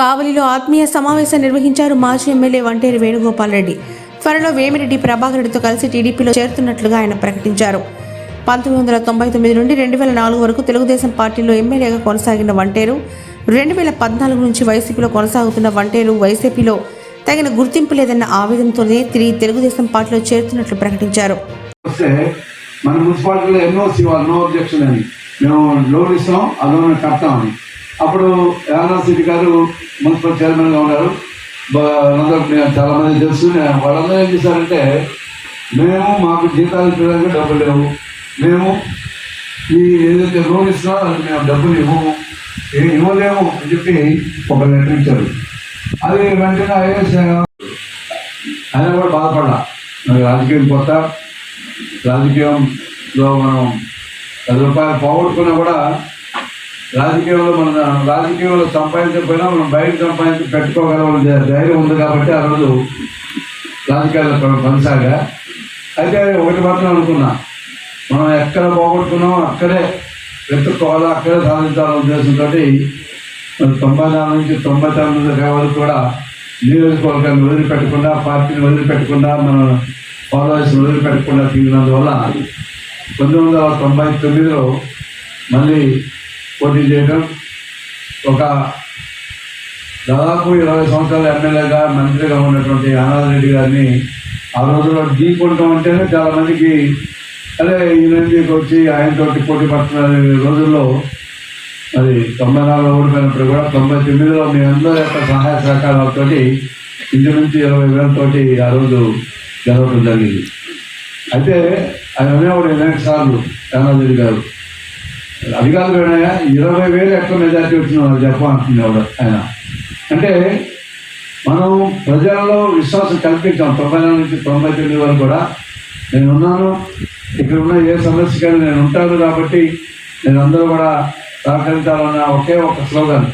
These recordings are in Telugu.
కావలిలో ఆత్మీయ సమావేశం నిర్వహించారు మాజీ ఎమ్మెల్యే వంటేరు వేణుగోపాల్ రెడ్డి. త్వరలో వేమిరెడ్డి ప్రభాకర్ రెడ్డితో కలిసి టీడీపీలో చేరుతున్నట్లుగా ఆయన ప్రకటించారు. పంతొమ్మిది వందల తొంభై తొమ్మిది నుండి రెండు వేల నాలుగు వరకు తెలుగుదేశం పార్టీలో ఎమ్మెల్యేగా కొనసాగిన వంటేరు రెండు వేల పద్నాలుగు నుంచి వైసీపీలో కొనసాగుతున్న వంటేరు వైసీపీలో తగిన గుర్తింపు లేదన్న ఆవేదనతోనే తిరిగి తెలుగుదేశం పార్టీలో చేరుతున్నట్లు ప్రకటించారు. మన మున్సిపాలిటీలో ఎన్నో వాళ్ళు నో అబ్జెక్షన్ అని మేము లోన్ ఇస్తాం ఆ లోన్ కడతామని. అప్పుడు యానా సిటీ గారు మున్సిపల్ చైర్మన్గా ఉన్నారు. బా- అందరూ చాలా మంది తెలుసు. వాళ్ళందరూ ఏం చేశారంటే మేము మాకు జీతాలు ఇవ్వడానికి డబ్బులు లేవు. మేము ఈ ఏదైతే లోన్ ఇస్తున్నామో అది మేము డబ్బులు ఇవ్వము. ఏ- ఇవ్వలేము అని చెప్పి ఒక లెటర్ ఇచ్చారు. అది వెంటనే ఐఎస్ ఆయన కూడా బాధపడ్డా. రాజకీయం కొత్త. రాజకీయంలో మనం పది రూపాయలు పోగొట్టుకున్నా కూడా రాజకీయంలో మన రాజకీయంలో సంపాదించకపోయినా మనం బయట సంపాదించి పెట్టుకోగలం ధైర్యం ఉంది కాబట్టి ఆ రోజు రాజకీయాల్లో కొనసాగా. అయితే ఒకటి మాత్రం అనుకున్నా. మనం ఎక్కడ పోగొట్టుకున్నాం అక్కడే వెతుక్కోవాలా అక్కడే సాధించాలనే ఉద్దేశంతో తొంభై నాలుగు నుంచి తొంభై తొమ్మిది వరకు కూడా నియోజకవర్గాన్ని వదిలిపెట్టకుండా పార్టీని వదిలిపెట్టకుండా మన ఫాలోవర్స్ వదిలిపెట్టకుండా తిరిగినందువల్ల పంతొమ్మిది వందల తొంభై తొమ్మిదిలో మళ్ళీ పోటీ చేయడం. ఒక దాదాపు ఇరవై సంవత్సరాల ఎమ్మెల్యేగా మంత్రిగా ఉన్నటువంటి ఆనందరెడ్డి గారిని ఆ రోజుల్లో ఢీ కొట్టడం అంటేనే చాలామందికి అదే ఈయనకి వచ్చి ఆయనతోటి పోటీ పడుతున్న రోజుల్లో. మరి తొంభై నాలుగులో ఓడిపోయినప్పుడు కూడా తొంభై తొమ్మిదిలో మీ అందరి యొక్క సహాయ సహకారాలతో ఇంచుమించు ఇరవై వేలతోటి ఆ రోజు జరగడం జరిగింది. అయితే ఆయన అనేవాడు అనేక సార్లు యానాద్రి గారు. అది కాదు ఇరవై వేలు ఎట్లా మెజార్టీ వచ్చిన వాళ్ళు చెప్పమంటున్నాడు ఆయన అంటే మనం ప్రజల్లో విశ్వాసం కల్పించాం. తొంభై నాలుగు నుంచి తొంభై తొమ్మిది వరకు కూడా నేను ఉన్నాను. ఇక్కడ ఉన్న ఏ సమస్యకైనా నేను ఉంటాను కాబట్టి నేను అందరూ కూడా సహకరించాలన్న ఒకే ఒక స్లోగన్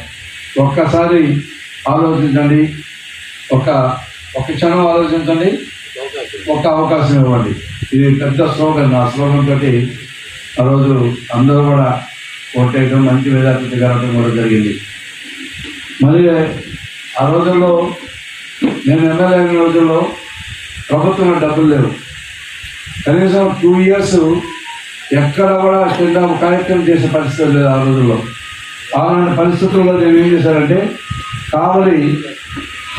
ఒక్కసారి ఆలోచించండి. ఒక ఒక క్షణం ఆలోచించండి. ఒక అవకాశం ఇవ్వండి. ఇది పెద్ద స్లోగన్ ఆ స్లోగన్ తోటి ఆ రోజు అందరూ కూడా ఓటేయడం మంచి మెజార్టీ గెలవడం కూడా జరిగింది. మరి ఆ రోజుల్లో నేను ఎమ్మెల్యే అయిన రోజుల్లో ప్రభుత్వంలో డబ్బులు లేవు. కనీసం టూ ఇయర్స్ ఎక్కడ కూడా కింద కార్యక్రమం చేసే పరిస్థితి లేదు ఆ రోజుల్లో. అలాంటి పరిస్థితుల్లో నేను ఏం చేశానంటే కావలి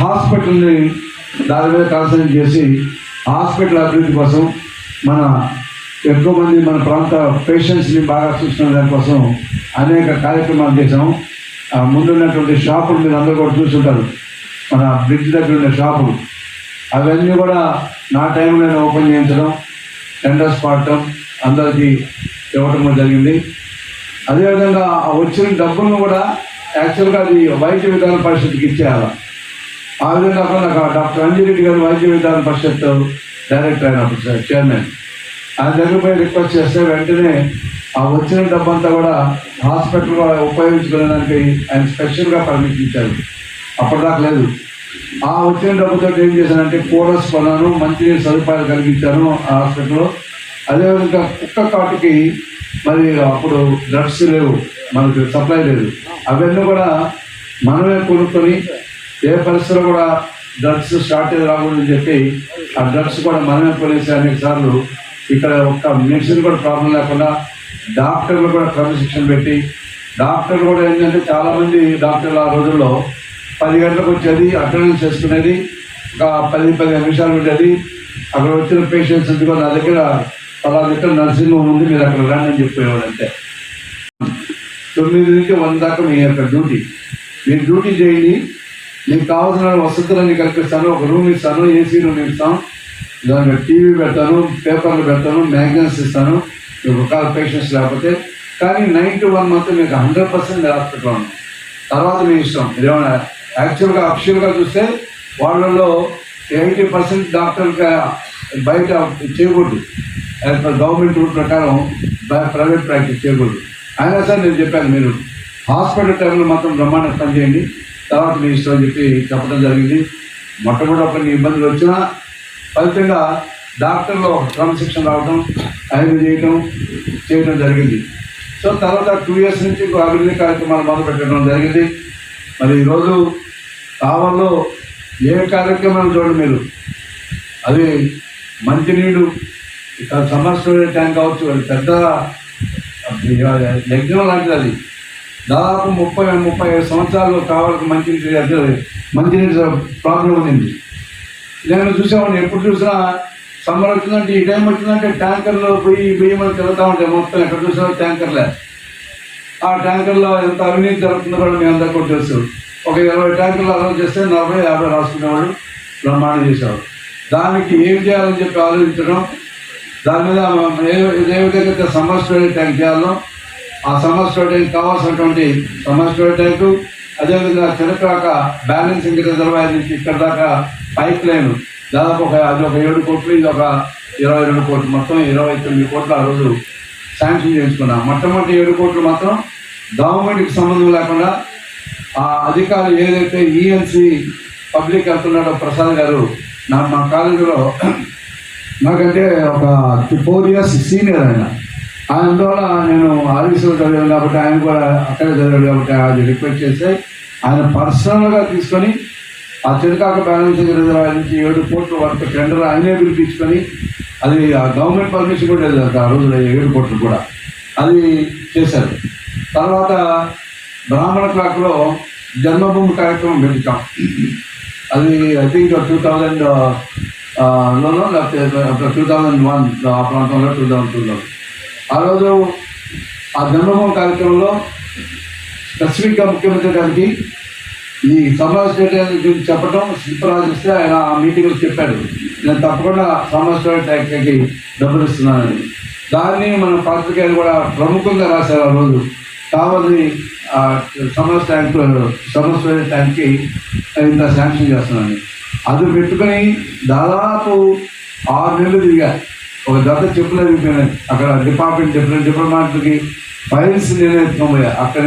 హాస్పిటల్ని దాని మీద కాన్సన్ట్రేట్ చేసి హాస్పిటల్ అభివృద్ధి కోసం మన ఎక్కువ మంది మన ప్రాంత పేషెంట్స్ని బాగా చూసిన దానికోసం అనేక కార్యక్రమాలు చేసాం ముందున్నటువంటి షాపులు మీరు అందరూ కూడా చూసుంటారు. మన బ్రిడ్జ్ దగ్గర ఉండే షాపులు. అవన్నీ కూడా నా టైంలో ఓపెన్ చేయించడం టెండర్స్ పాడటం అందరికీ ఇవ్వటం జరిగింది. అదేవిధంగా వచ్చిన డబ్బులను కూడా యాక్చువల్గా అది వైద్య విధాన పరిషత్కి ఇచ్చేయాలి? ఆ విధంగా నాకు డాక్టర్ అంజిరెడ్డి గారు వైద్య విధాన పరిషత్ డైరెక్టర్ అయినప్పుడు సార్ చైర్మన్ ఆ దగ్గర రిక్వెస్ట్ చేస్తే వెంటనే ఆ వచ్చిన డబ్బంతా కూడా హాస్పిటల్ ఉపయోగించుకోవడానికి ఆయన స్పెషల్గా పర్మిషన్ ఇచ్చారు. అప్పటిదాకా లేదు. ఆ వచ్చిన డబ్బుతో ఏం చేశానంటే కోరస్ కొన్నాను మంచి సదుపాయాలు కలిగించాను ఆ హాస్పిటల్లో. అదేవిధంగా కుక్క కాటుకి మరి అప్పుడు డ్రగ్స్ లేవు మనకు సప్లై లేదు. అవన్నీ కూడా మనమే కొనుక్కొని ఏ పరిస్థితిలో కూడా డ్రగ్స్ షార్టేజ్ రాకూడదని చెప్పి ఆ డ్రగ్స్ కూడా మనమే కొనేసి అనేక సార్లు ఇక్కడ ఒక్క మెడిసిన్ కూడా ప్రాబ్లం లేకుండా డాక్టర్లు కూడా క్రమశిక్షణ పెట్టి డాక్టర్లు కూడా ఏంటంటే చాలామంది డాక్టర్లు ఆ రోజుల్లో పది గంటలకు వచ్చేది అటెండెన్స్ చేసుకునేది ఒక పది పదిహేను నిమిషాలు ఉండేది. అక్కడ వచ్చిన పేషెంట్స్ కూడా నా దగ్గర అలా దగ్గర నర్సింగ్ హోమ్ ఉంది మీరు అక్కడ రండి అని చెప్పేవాడు అంతే. తొమ్మిది నుంచి వంద దాకా మీ యొక్క డ్యూటీ. మీరు డ్యూటీ చేయండి మీకు కావాల్సిన వసతులన్నీ కల్పిస్తాను ఒక రూమ్ ఇస్తాను ఏసీ రూమ్ ఇస్తాను. దానికి టీవీ పెడతాను పేపర్లు పెడతాను మ్యాగజైన్స్ ఇస్తాను మీకు పేషెంట్స్ లేకపోతే కానీ నైన్టీ వన్ మంత్ మీకు హండ్రెడ్ పర్సెంట్ హాస్పిటల్ తర్వాత మీ ఇష్టం. ఇదేమన్నా యాక్చువల్గా అఫిషియల్గా చూస్తే వాళ్ళలో ఎయిటీ పర్సెంట్ డాక్టర్గా బయట చేయకూడదు. యాజ్ పర్ గవర్నమెంట్ రూల్ ప్రకారం ప్రైవేట్ ప్రాక్టీస్ చేయకూడదు. అయినా సరే నేను చెప్పాను మీరు హాస్పిటల్ టైంలో మాత్రం బ్రహ్మాండ పనిచేయండి తర్వాత మీ ఇష్టం అని చెప్పి చెప్పడం జరిగింది. మొట్టమొదటి కొన్ని ఇబ్బందులు వచ్చినా ఫలితంగా డాక్టర్లో క్రమశిక్షణ రావడం ఆయన చేయటం చేయడం జరిగింది. సో తర్వాత టూ ఇయర్స్ నుంచి ఇంకో అభివృద్ధి కార్యక్రమాలు మొదలు పెట్టడం జరిగింది. మరి ఈరోజు కావాలో ఏ కార్యక్రమం చూడండి మీరు. అది మంచినీడు ఇక్కడ సమ్మర్ స్టోరేజ్ ట్యాంక్ కావచ్చు అది పెద్ద యజ్ఞం లాంటిది అది. దాదాపు ముప్పై ముప్పై ఐదు సంవత్సరాలు కావాలకు మంచినీటి మంచినీటి ప్రాబ్లం ఉంది నేను చూసామండి ఎప్పుడు చూసినా సమ్మర్ వచ్చిందంటే ఈ టైం వచ్చిందంటే ట్యాంకర్లో పోయి పోయి మనం తిరుగుతూ ఉంటాయి మొత్తం ఎక్కడ చూసినా ట్యాంకర్లే. ఆ ట్యాంకర్లో ఎంత అవినీతి జరుగుతుందో కూడా మీ అందరికీ కూడా తెలుసు. ఒక ఇరవై ట్యాంకర్లు అలవాటు చేస్తే నలభై యాభై రాసుకునేవాడు బ్రహ్మాండం చేసేవాడు. దానికి ఏం చేయాలని చెప్పి ఆలోచించడం దాని మీద ఏ విధంగా సమస్య సమ్మర్ ట్యాంక్ చేయాలో ఆ సమ్మర్ స్టోరేజ్ కావాల్సినటువంటి సమ్మర్ స్టోరేజ్ అదేవిధంగా చిరకాక బ్యాలెన్సింగ్ రిజర్వాయర్ నుంచి ఇక్కడ దాకా పైప్ లైన్. దాదాపు ఒక అది ఒక ఏడు కోట్లు ఇది ఒక ఇరవై రెండు కోట్లు మొత్తం ఇరవై తొమ్మిది కోట్లు ఆ రోజు శాంక్షన్ చేయించుకున్నాం. మొట్టమొదటి ఏడు కోట్లు మాత్రం గవర్నమెంట్కి సంబంధం లేకుండా ఆ అధికారులు ఏదైతే ఈఎన్సి పబ్లిక్ వెళ్తున్నాడో ప్రసాద్ గారు నా మా కాలేజీలో నాకంటే ఒక ఫోర్ ఇయర్స్ సీనియర్ ఆయన. ఆయన ద్వారా నేను ఆర్వీసీలో చదివాను కాబట్టి ఆయన కూడా అక్కడే చదివాడు కాబట్టి అది రిక్వెస్ట్ చేస్తే ఆయన పర్సనల్గా తీసుకొని ఆ చిరకాక బ్యాలెన్స్ రిజర్వాయర్ నుంచి ఏడు కోట్ల వరకు టెండర్ ఆయనే పిలిపించుకొని అది ఆ గవర్నమెంట్ పర్మిషన్ కూడా లేదు ఆ రోజులో ఏడు కోట్లు కూడా. అది చేశారు. తర్వాత బ్రాహ్మణ క్లాక్లో జన్మభూమి కార్యక్రమం పెట్టించాం అది ఐ థింక్ టూ థౌజండ్ లోనో లేకపోతే టూ థౌజండ్ వన్ ఆ ప్రాంతంలో టూ థౌజండ్ టూలో ఆ రోజు ఆ జన్మభూమి కార్యక్రమంలో స్పెసిఫిక్గా ముఖ్యమంత్రి గారికి ఈ సమావేశ గురించి చెప్పడం శిల్పరాజు ఇస్తే ఆయన ఆ మీటింగ్లో చెప్పాడు. నేను తప్పకుండా సమావేశ స్టేడియం ట్యాంక్కి డబ్బులు ఇస్తున్నానని దాన్ని మన పాత్రికేయులు కూడా ప్రముఖంగా రాశారు ఆ రోజు. కావాలి ఆ సమస్య ట్యాంక్ సమస్య ట్యాంక్కి ఇంత శాంక్షన్ చేస్తున్నాను అది పెట్టుకొని దాదాపు ఆరు నెలలు దిగారు ఒక జత చెప్పులు అక్కడ డిపార్ట్మెంట్ డిఫరెంట్ డిపార్ట్మెంట్కి ఫైల్స్ నేనే ఎత్తుకోబోయా అక్కడ